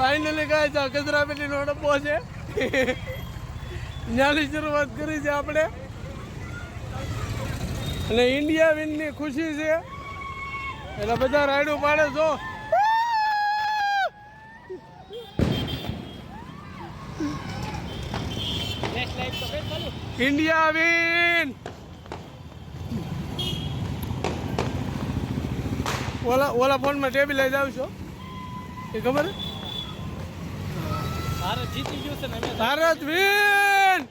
Finally કહે છે કચરા પેટીનો ડબ્બો છે. ત્યાંની શરૂઆત કરી છે આપણે. અને ઇન્ડિયા વિનની ખુશી છે. એટલે બધા રાયડું પાડે છો. ઇન્ડિયા વિન ઓલા ઓલા ફોનમાં ટેબી લઈ જાઉં છો. એ ખબર? ભારત જીતી ગયું છે ને ભારત વિન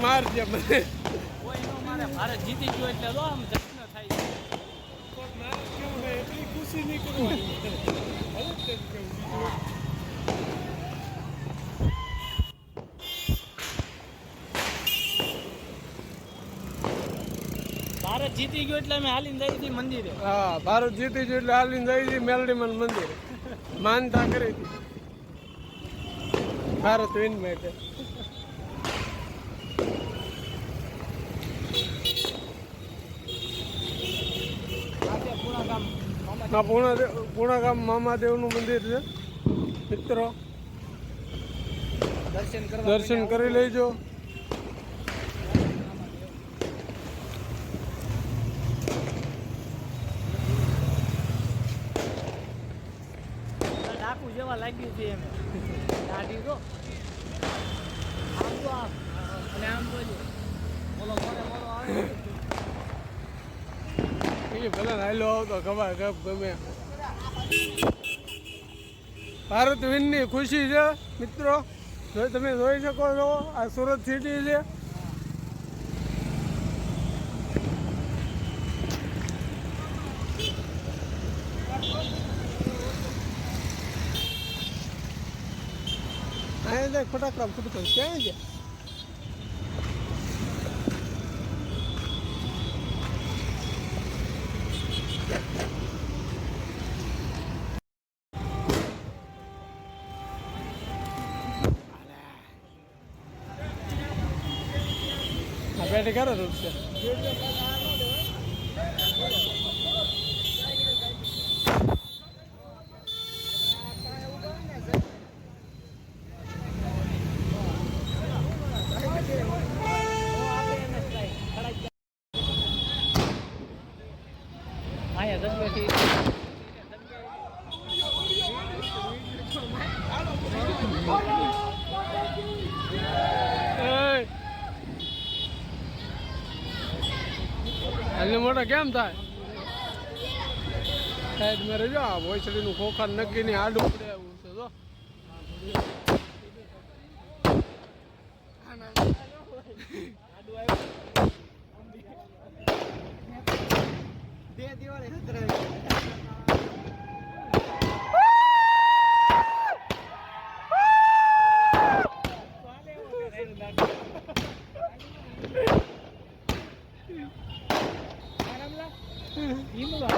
માર છે મને કોઈ નો મારે ભારત જીતી ગયો એટલે તો આમ જશ્ન થાય છે. એટલી ખુશી નહીં ભારત જીતી ગયું એટલે અમે હાલીને જઈ હતી મંદિરે. હા ભારત જીતી ગયું એટલે હાલીને જઈ હતી મેલડીમન મંદિર. માનતા કરી હતી. ભારત વિન માટે આ પૂણા પૂણા મામાદેવનું મંદિર છે. મિત્રો દર્શન દર્શન કરી લેજો. ડાકુ જેવા લાગ્યું છે એમ. દાઢી તો. આમ તો આમ. અને આમ તો જો. બોલો મોડે મોડો આવે. એ ભલે હાલો આવતો ખબર ગપ ગમે. ભારત વિનની ખુશી છે, મિત્રો. તમે જોઈ શકો છો, આ સુરત સિટી છે. અહીંયા ફટાકડા ફૂટતો ક્યાં છે આ પેટી કરો રૂપ એટલે મોટા કેમ થાય? સાઈડમાં રહેજો આ ભોસડીનું ખોખા નક્કી ની આડું પડે એવું છે, જો. આડું દિવાળી İyi mi var?